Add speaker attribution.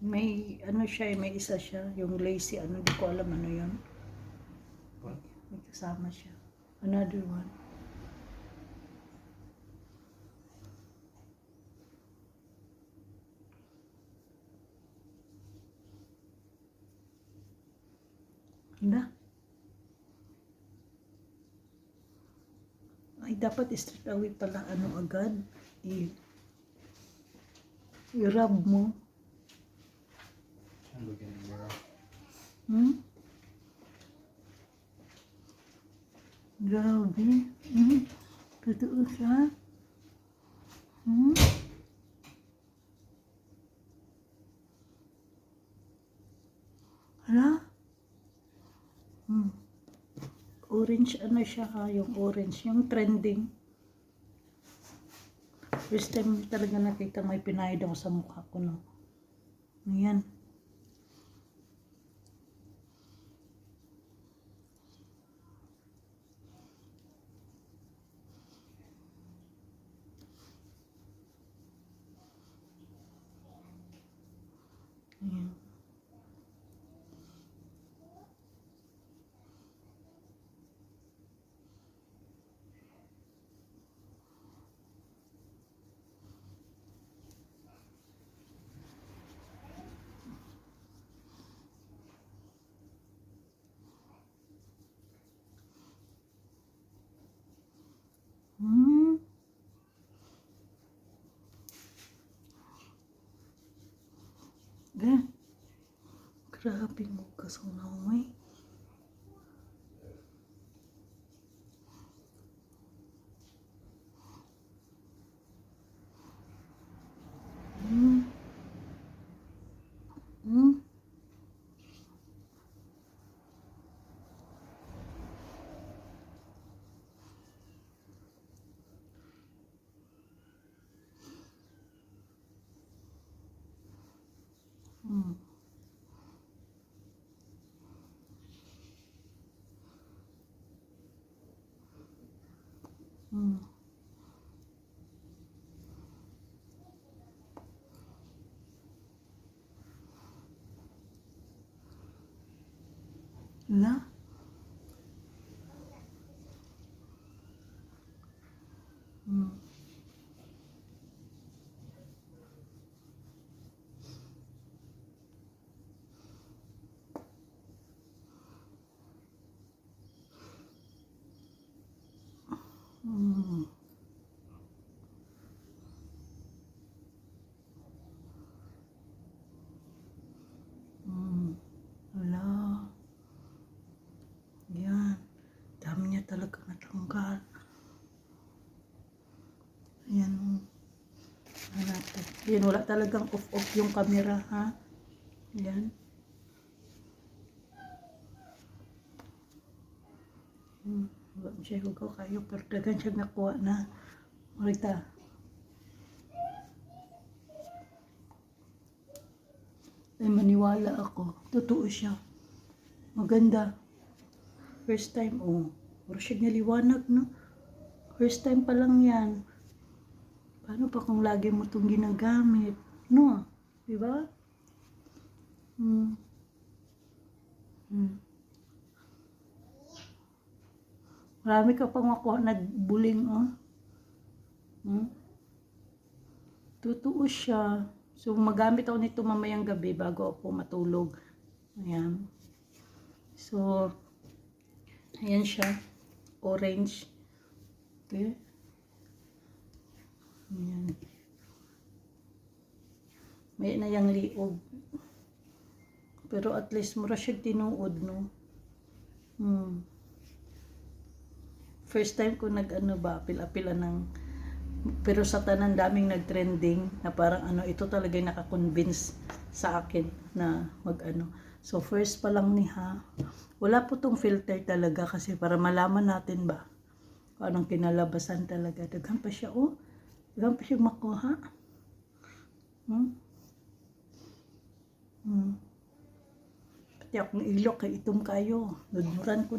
Speaker 1: May ano siya, eh, may isa siya, yung lacy, ano, di ko alam ano yun. May kasama siya. Another one. Na. Ay, dapat straight away pala ano agad. I, i-rub mo.
Speaker 2: In the mirror.
Speaker 1: Hmm? Grabe. Hmm? Totoo siya. Hmm? Hala? Hmm. Orange ano siya ha, yung orange, yung trending. First time talaga nakita may pinahid ako sa mukha ko no. Ayan. ቢሞገሰው ነው Hmm. La? Hmm. Hmm. Hmm. Wala. Yan. Dami niya talaga natanggal. Ayan. oh. Ano Yan, wala talagang off-off yung camera, ha? Yan. Hmm. Wala siya hugaw kayo, pero dagan siya nakuha na. Marita. Ay, maniwala ako. Totoo siya. Maganda. First time, oh. Puro siya niliwanag, no? First time pa lang yan. Paano pa kung lagi mo itong ginagamit? No? Di ba? Hmm. Hmm. Marami ka pang makuha na buling, oh. Hmm? Totoo siya. So, magamit ako nito mamayang gabi bago ako matulog. Ayan. So, ayan siya. Orange. Okay. Ayan. May na yung liog. Pero at least mura siya tinuod, no? Hmm. First time ko nag ano ba, pila-pila ng pero sa tanan daming nag-trending na parang ano, ito talaga yung nakakonvince sa akin na mag ano. So first pa lang ni ha, wala po tong filter talaga kasi para malaman natin ba anong kinalabasan talaga. Daghan pa siya, oh. Pa siya makuha. Hmm? Hmm. Pati akong ilok kay itom kayo. Nudmuran ko